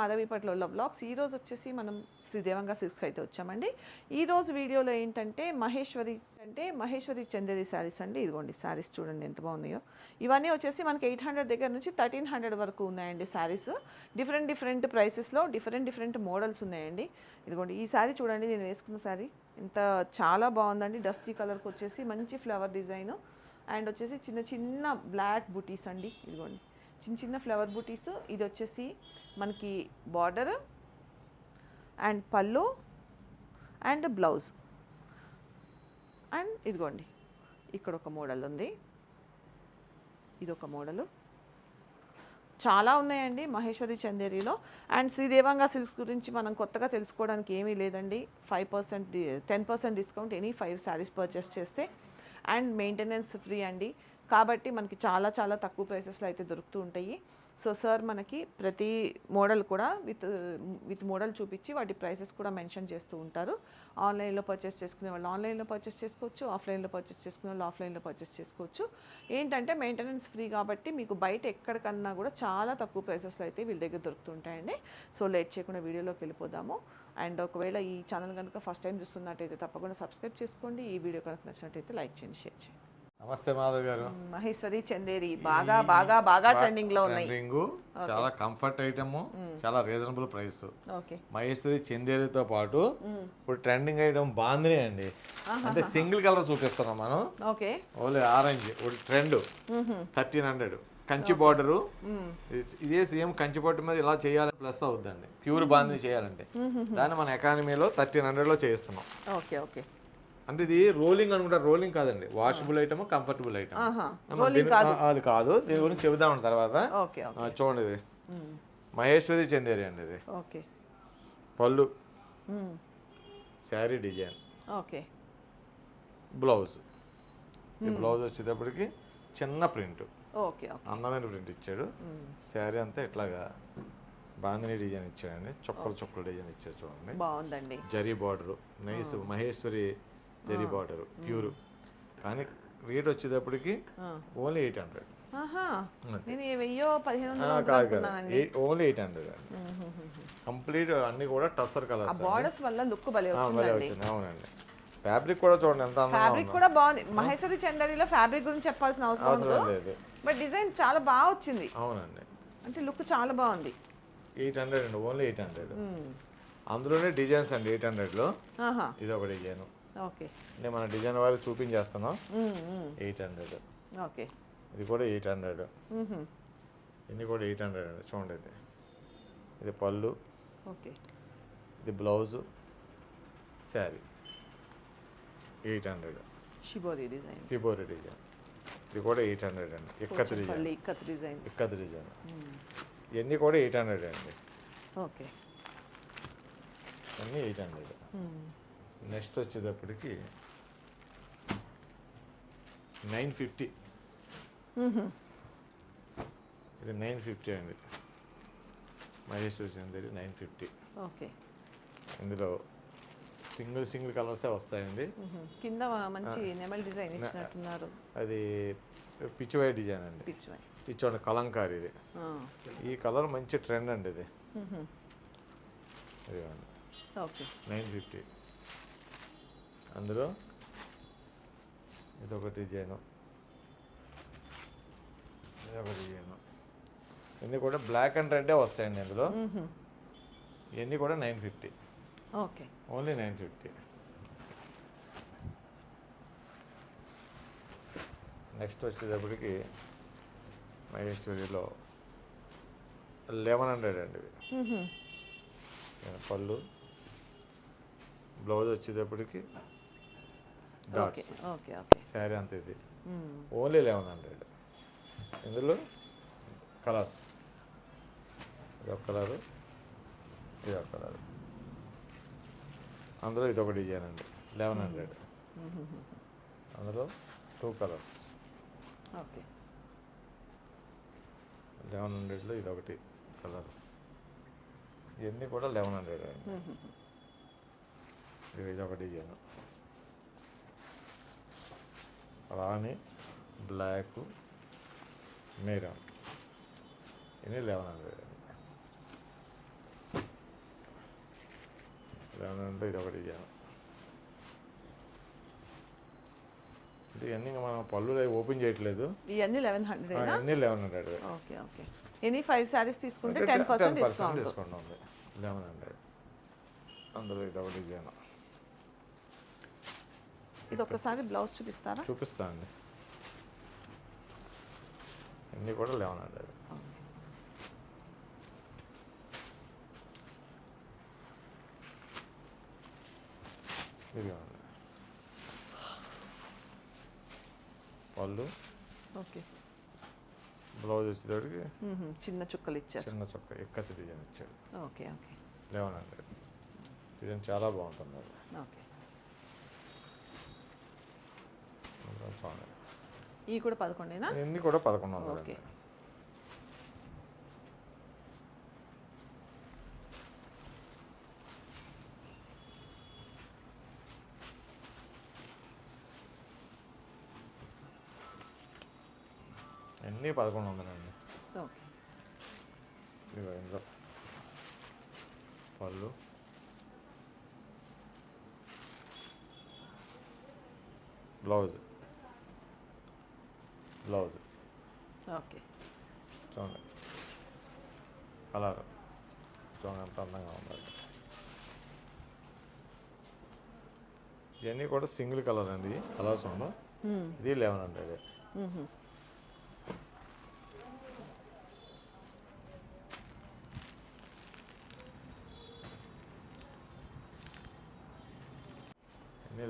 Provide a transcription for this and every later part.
మాధవీపట్ల blogs. ఈరోజు వచ్చేసి మనం శ్రీదేవంగా సిక్స్కి అయితే వచ్చామండి. ఈ రోజు వీడియోలో ఏంటంటే మహేశ్వరి అంటే మహేశ్వరి చందేరి శారీస్ అండి. ఇదిగోండి శారీస్ చూడండి ఎంత బాగున్నాయో. ఇవన్నీ వచ్చేసి మనకి ఎయిట్ హండ్రెడ్ దగ్గర నుంచి థర్టీన్ హండ్రెడ్ వరకు ఉన్నాయండి శారీస్. డిఫరెంట్ డిఫరెంట్ ప్రైసెస్లో డిఫరెంట్ డిఫరెంట్ మోడల్స్ ఉన్నాయండి. ఇదిగోండి ఈ శారీ చూడండి నేను వేసుకున్న శారీ. ఇంత చాలా బాగుందండి. డస్టీ కలర్కి వచ్చేసి మంచి ఫ్లవర్ డిజైన్. అండ్ వచ్చేసి చిన్న చిన్న బ్లాక్ బుటీస్ అండి. ఇదిగోండి. చిన్న చిన్న ఫ్లవర్ బూటీస్. ఇది వచ్చేసి మనకి బార్డర్ అండ్ పళ్ళు అండ్ బ్లౌజ్. అండ్ ఇదిగోండి ఇక్కడ ఒక మోడల్ ఉంది. ఇది ఒక మోడలు. చాలా ఉన్నాయండి మహేశ్వరి చందేరిలో. అండ్ శ్రీదేవంగా సిల్క్స్ గురించి మనం కొత్తగా తెలుసుకోవడానికి ఏమీ లేదండి. Five percent ten percent discount any five saris purchase చేస్తే. అండ్ మెయింటెనెన్స్ ఫ్రీ అండి. కాబట్టి మనకి చాలా చాలా తక్కువ ప్రైసెస్లో అయితే దొరుకుతూ ఉంటాయి. సో సార్ మనకి ప్రతి మోడల్ కూడా విత్ విత్ మోడల్ చూపించి వాటి ప్రైసెస్ కూడా మెన్షన్ చేస్తూ ఉంటారు. ఆన్లైన్లో పర్చేస్ చేసుకునే వాళ్ళు ఆన్లైన్లో పర్చేస్ చేసుకోవచ్చు ఆఫ్లైన్లో పర్చేస్ చేసుకునే వాళ్ళు ఆఫ్లైన్లో పర్చేస్ చేసుకోవచ్చు. ఏంటంటే మెయింటెనెన్స్ ఫ్రీ కాబట్టి మీకు బయట ఎక్కడికన్నా కూడా చాలా తక్కువ ప్రైసెస్లో అయితే వీళ్ళ దగ్గర దొరుకుతుంటాయండి సో లేట్ చేయకుండా వీడియోలోకి వెళ్ళిపోదాము. అండ్ ఒకవేళ ఈ ఛానల్ కనుక ఫస్ట్ టైం చూస్తున్నట్టయితే తప్పకుండా సబ్స్క్రైబ్ చేసుకోండి. ఈ వీడియో కనుక నచ్చినట్టయితే లైక్ చేయండి షేర్ చేయండి. నమస్తే మాధవ్ గారు. మహేశ్వరి చందేరి బాగా బాగా బాగా ట్రెండింగ్లో ఉన్నాయి. ట్రెండింగ్ చాలా కంఫర్ట్ ఐటమ్ చాలా రీజనబుల్ ప్రైస్ ఓకే. మహేశ్వరి చందేరితో పాటు ఇప్పుడు ట్రెండింగ్ ఐటమ్ బాందిని అండి. అంటే సింగిల్ కలర్ చూపిస్తున్నాం మనం. ఓకే. ఓన్లీ ఆరెంజ్ ఒకటి trend thirteen hundred Kanchi border ఇదే సేమ్ కంచి బార్డర్ మీద ఇలా చేయాలి ప్లస్ అవుద్దండి. ప్యూర్ బాందిని చేయాలంటే. దాన్ని మన ఎకానమీలో థర్టీన్ హండ్రెడ్లో చేస్తున్నాం ఓకే ఓకే. అంటే ఇది రోలింగ్ అనుకుంటారు రోలింగ్ కాదండి. Washable item comfortable item. అది కాదు. దీని గురించి చెబుదాం తర్వాత. చూడండి ఇది. మహేశ్వరి చందేరి అండి ఇది. ఓకే. పళ్ళు. Sari design. ఓకే. బ్లౌజ్. ఈ బ్లౌజ్ వచ్చేటప్పటికి చిన్న ప్రింట్. అందమైన ప్రింట్ ఇచ్చాడు. శారీ అంతా ఇట్లాగా బాందిని డిజైన్ ఇచ్చాడండి. చుక్కలు చుక్కలు డిజైన్ ఇచ్చాడు చూడండి. బాగుందండి. Zari border. Nice Maheshwari zari border pure కానీ రేట్ వచ్చేటప్పటికి ఓన్లీ ఎయిట్ హండ్రెడ్ కాదు కాదు. ఓన్లీ ఎయిట్ హండ్రెడ్ కంప్లీట్ అన్ని కూడా టస్సర్ కలర్స్ బార్డర్స్ వల్ల లుక్ భలే వచ్చింది. అవునండి. ఫ్యాబ్రిక్ కూడా చూడండి ఎంత ఫ్యాబ్రిక్ కూడా బాగుంది. మహేశ్వరి చందరిలో ఫ్యాబ్రిక్ గురించి చెప్పాల్సిన అవసరం లేదు. బట్ డిజైన్ చాలా బాగా వచ్చింది. అవునండి. అంటే లుక్ చాలా బాగుంది. ఎయిట్ హండ్రెడ్ అండి ఓన్లీ ఎయిట్ హండ్రెడ్. అందులోనే డిజైన్స్ అండి ఎయిట్ హండ్రెడ్లో ఇది ఒక డిజైన్ ఓకే. నేను మన డిజైన్ వారికి చూపించేస్తున్నాం. Eight hundred. ఓకే. ఇది కూడా ఎయిట్ హండ్రెడ్. ఇన్ని కూడా ఎయిట్ హండ్రెడ్. అండి చూడండి ఇది. ఇది పళ్ళు. ఓకే. ఇది blouse. Sari. Eight hundred. Shibori design. Shibori design. ఇది కూడా ఎయిట్ హండ్రెడ్ అండి. Ikat design. Ikat design. Ikat design. ఇవన్నీ కూడా ఎయిట్ హండ్రెడ్ అండి. ఓకే. అన్నీ ఎయిట్ హండ్రెడ్. నెక్స్ట్ వచ్చేటప్పటికి నైన్ ఫిఫ్టీ. ఇది నైన్ ఫిఫ్టీ అండి. Maheshwari Chanderi nine fifty. Okay. ఇందులో సింగిల్ సింగిల్ కలర్సే వస్తాయండి. కింద మంచి నెమల్ డిజైన్ ఇచ్చినట్టున్నారు. అది పిచ్చివై డిజైన్ అండి. పిచ్ వై. ఇది చూడండి కలంకారీ ఇది. ఈ కలర్ మంచి ట్రెండ్ అండి ఇది. ఓకే. Nine fifty. అందులో ఇదొక డిజైను ఇదొక డిజైను ఇవన్నీ కూడా బ్లాక్ అండ్ రెడ్డే వస్తాయండి ఇందులో. ఇవన్నీ కూడా nine fifty. Okay. Only nine fifty. Next వచ్చేటప్పటికి మహేశ్వరిలో లెవెన్ హండ్రెడ్ అండి ఇవి. పళ్ళు. బ్లౌజ్ వచ్చేటప్పటికి డాట్స్ శారీ అంత ఇది. ఓన్లీ లెవెన్ హండ్రెడ్ ఇందులో కలర్స్ ఇదొక కలరు ఇదొక కలరు అందులో ఇదొక డిజైన్ అండి. లెవెన్ హండ్రెడ్ మ్మ్హ. అందులో టూ కలర్స్ ఓకే లెవెన్ హండ్రెడ్లో ఇదొకటి కలర్ ఇవన్నీ కూడా లెవెన్ హండ్రెడ్ అండి. ఇది ఇదొక డిజైన్ రాణి బ్లాక్ మెరూన్ ఇన్ని లెవెన్ హండ్రెడ్ లెవెన్ హండ్రెడ్ ఇది ఒకటి ఇచ్చాను అన్నీ ఇంకా మనం పళ్ళు అవి ఓపెన్ చేయట్లేదు. ఇవన్నీ లెవెన్ హండ్రెడ్? అన్నీ eleven hundred okay okay. Any five saris తీసుకుంటే టెన్ పర్సెంట్ డిస్కౌంట్. ఉంది. లెవెన్ హండ్రెడ్ అందులో ఇది ఒకటి ఇచ్చాను ఇది ఒక్కసారి బ్లౌజ్ చూపిస్తారా? చూపిస్తా అండి అన్నీ కూడా లెవెన్ హండ్రెడ్ ఇది పళ్ళు. ఓకే. బ్లౌజ్ వచ్చేటప్పటికి చిన్న చుక్కలు ఇచ్చారు. చిన్న చొక్క ఎక్కతి డిజైన్ ఇచ్చాడు okay okay. Eleven hundred design చాలా బాగుంటుంది. ఓకే. బాగుంది. ఈ కూడా పదకొండేనా? ఇన్ని కూడా పదకొండు వందలు ఓకే. అన్నీ పదకొండు వందలండి ఓకే. ఇదిగో ఇందులో. పళ్ళు. బ్లౌజ్. బ్లౌజ్. ఓకే. చూడండి. కలర్. చూడండి ఎంత అందంగా ఉండాలి ఇవన్నీ కూడా సింగిల్ కలర్ అండి. కలర్స్ ఉండవు ఇది లెవెన్ హండ్రెడ్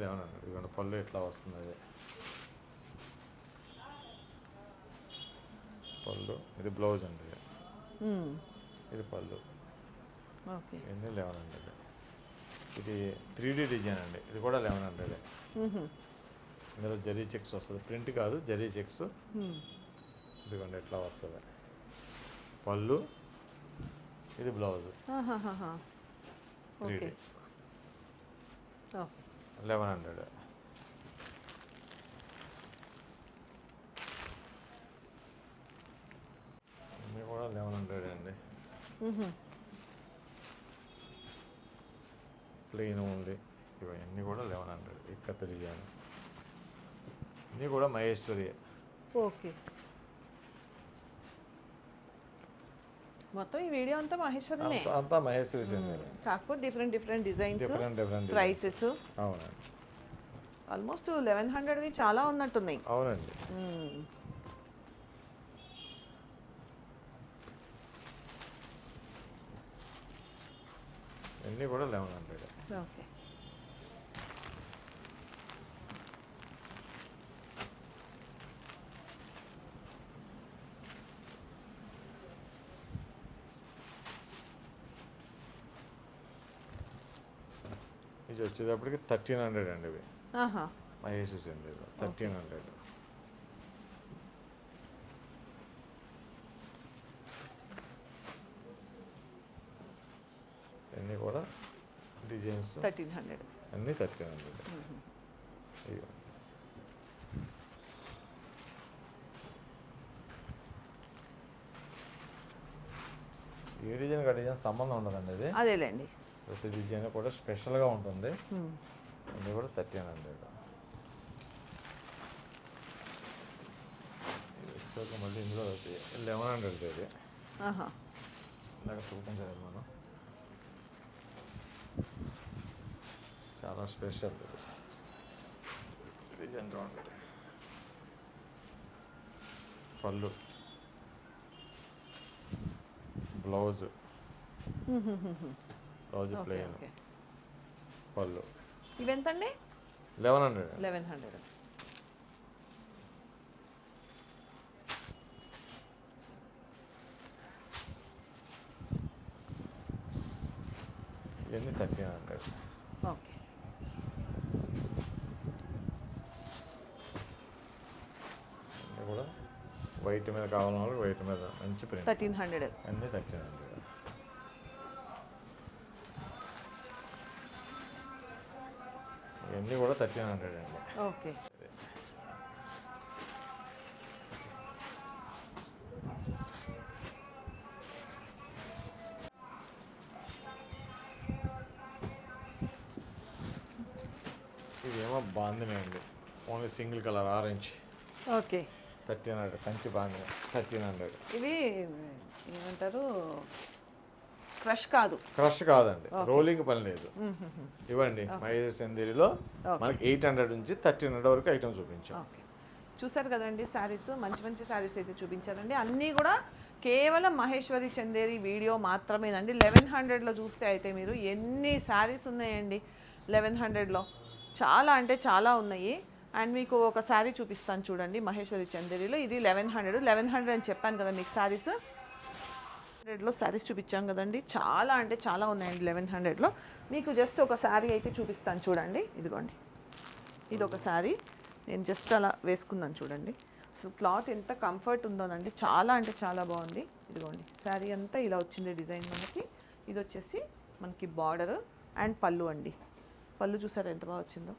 లెవెన్ హండ్రెడ్. ఇదిగోండి పళ్ళు ఇట్లా వస్తుంది అది. పళ్ళు. ఇది బ్లౌజ్ అండి ఇది. ఇది పళ్ళు. ఇవన్నీ లెవెన్ హండ్రెడ్ ఇది. త్రీ డీ డిజైన్ అండి. ఇది కూడా లెవెన్ హండ్రెడ్ ఇందులో జరీ చెక్స్ వస్తుంది. ప్రింట్ కాదు జరీ చెక్స్. ఇదిగోండి ఎట్లా వస్తుంది. పళ్ళు. ఇది బ్లౌజ్. లెవెన్ హండ్రెడ్ ఇవి కూడా లెవెన్ హండ్రెడ్ అండి ప్లెయిన్ ఓన్లీ ఇవన్నీ కూడా లెవెన్ హండ్రెడ్. ఇక్కడ తెలియాలి ఇన్ని కూడా మహేశ్వరి. ఓకే. మొత్తం ఈ వీడియో అంతా మహేశ్వరనే. అంతా- మహేశ్వరి కాకపోతే different different designs different different prices అవునండి. ఆల్మోస్ట్ లెవెన్ హండ్రెడ్వి చాలా ఉన్నట్టున్నాయి. అవునండి. ఇవన్నీ కూడా లెవెన్ హండ్రెడ్. ఓకే. ఇది వచ్చేటప్పటికి థర్టీన్ హండ్రెడ్ అండి ఇవి. మహేష్ చెందింది థర్టీన్ హండ్రెడ్ ఇవన్నీ కూడా? డిజైన్స్? Thirteen hundred. అన్నీ థర్టీన్ హండ్రెడ్. ఏ డిజైన్ ఆ డిజైన్ సంబంధం ఉండదండి ఇది? అదేలేండి. ప్రతి డిజైన్ కూడా స్పెషల్గా ఉంటుంది. ఇది కూడా థర్టీన్ హండ్రెడ్. మళ్ళీ ఇందులో లెవెన్ హండ్రెడ్ ఇది. ఇందాక చూపించలేదు మనం. చాలా స్పెషల్ ఇది డిజైన్ చూడండి పళ్ళు బ్లౌజ్ బ్లౌజ్ ఓకే పళ్ళు ఇవెంతండి లెవెన్ హండ్రెడ్ లెవెన్ హండ్రెడ్ ఇవన్నీ థర్టీన్ హండ్రెడ్ ఓకే అన్నీ కూడా వైట్ మీద కావాలన్న వాళ్ళకి వైట్ మీద మంచి ప్రింట్. Thirteen hundred. అన్నీ థర్టీన్ హండ్రెడ్. ఇవన్నీ కూడా థర్టీన్ హండ్రెడ్ అండి. ఓకే. బాందిని అండి. Only single colour orange. Okay. Thirteen hundred Kanchi bandhani thirteen hundred. ఇవి ఏమంటారు? క్రష్ కాదు. క్రష్ కాదండి. రోలింగ్ పని లేదు. ఇవ్వండి మహేష్ చందేరిలో మనకి ఎయిట్ హండ్రెడ్ నుంచి థర్టీన్ హండ్రెడ్ వరకు ఐటమ్ చూపించాం. చూసారు కదండి శారీస్? మంచి మంచి శారీస్ అయితే చూపించారండి. అన్నీ కూడా కేవలం మహేశ్వరి చందేరి వీడియో మాత్రమేనండి. లెవెన్ హండ్రెడ్లో చూస్తే అయితే మీరు ఎన్ని శారీస్ ఉన్నాయండి లెవెన్ హండ్రెడ్లో? చాలా అంటే చాలా ఉన్నాయి. అండ్ మీకు ఒక శారీ చూపిస్తాను చూడండి మహేశ్వరి చందేరిలో. ఇది లెవెన్ హండ్రెడ్ లెవెన్ హండ్రెడ్ అని చెప్పాను కదా మీకు శారీస్ హండ్రెడ్లో శారీస్ చూపించాం కదండి. చాలా అంటే చాలా ఉన్నాయండి లెవెన్ హండ్రెడ్లో మీకు జస్ట్ ఒక శారీ అయితే చూపిస్తాను చూడండి. ఇదిగోండి. ఇది ఒక శారీ నేను జస్ట్ అలా వేసుకున్నాను చూడండి. అసలు క్లాత్ ఎంత కంఫర్ట్ ఉందోనండి. చాలా అంటే చాలా బాగుంది. ఇదిగోండి. శారీ అంతా ఇలా వచ్చింది డిజైన్ మనకి. ఇది వచ్చేసి మనకి బార్డర్ అండ్ పళ్ళు అండి. పళ్ళు చూసారా ఎంత బాగా వచ్చిందో?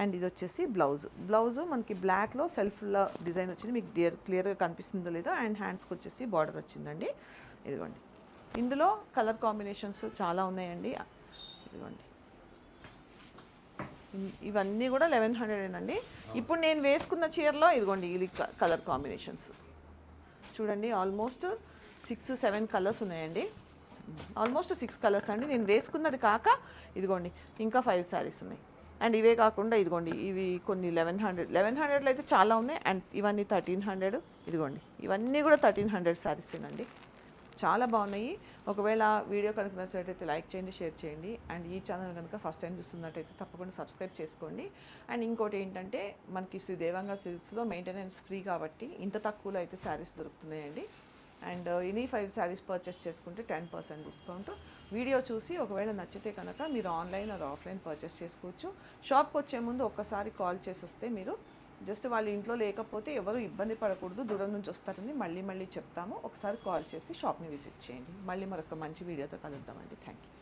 అండ్ ఇది వచ్చేసి బ్లౌజ్. బ్లౌజ్ మనకి బ్లాక్లో సెల్ఫ్లో డిజైన్ వచ్చింది. మీకు క్లియర్ క్లియర్గా కనిపిస్తుందో లేదో అండ్ హ్యాండ్స్కి వచ్చేసి బార్డర్ వచ్చిందండి. ఇదిగోండి. ఇందులో కలర్ కాంబినేషన్స్ చాలా ఉన్నాయండి. ఇదిగోండి. ఇవన్నీ కూడా లెవెన్ హండ్రెడ్ అండి. ఇప్పుడు నేను వేసుకున్న చీరలో ఇదిగోండి ఇది కలర్ కాంబినేషన్స్ చూడండి ఆల్మోస్ట్ సిక్స్ సెవెన్ కలర్స్ ఉన్నాయండి. ఆల్మోస్ట్ సిక్స్ కలర్స్ అండి. నేను వేసుకున్నది కాక ఇదిగోండి ఇంకా ఫైవ్ శారీస్ ఉన్నాయి. అండ్ ఇవే కాకుండా ఇదిగోండి ఇవి కొన్ని లెవెన్ హండ్రెడ్ లెవెన్ హండ్రెడ్లో అయితే చాలా ఉన్నాయి. అండ్ ఇవన్నీ థర్టీన్ హండ్రెడ్ ఇదిగోండి ఇవన్నీ కూడా థర్టీన్ హండ్రెడ్ శారీసేనండి చాలా బాగున్నాయి. ఒకవేళ వీడియో కనుక నచ్చినట్టయితే లైక్ చేయండి షేర్ చేయండి. అండ్ ఈ ఛానల్ కనుక ఫస్ట్ టైం చూస్తున్నట్టయితే తప్పకుండా సబ్స్క్రైబ్ చేసుకోండి. అండ్ ఇంకోటి ఏంటంటే మనకి శ్రీ దేవంగా సిల్క్స్లో మెయింటెనెన్స్ ఫ్రీ కాబట్టి ఇంత తక్కువలో అయితే saris దొరుకుతున్నాయండి. And any five saris purchase చేసుకుంటే టెన్ పర్సెంట్ డిస్కౌంట్ వీడియో చూసి ఒకవేళ నచ్చితే కనుక మీరు ఆన్లైన్ అది ఆఫ్లైన్ పర్చేస్ చేసుకోవచ్చు. షాప్కి వచ్చే ముందు ఒక్కసారి కాల్ చేసి వస్తే మీరు జస్ట్ వాళ్ళ ఇంట్లో లేకపోతే ఎవరు ఇబ్బంది పడకూడదు దూరం నుంచి వస్తారని మళ్ళీ మళ్ళీ చెప్తాము. ఒకసారి కాల్ చేసి షాప్ని విజిట్ చేయండి. మళ్ళీ మరొక మంచి వీడియోతో కలుద్దామండి. Thank you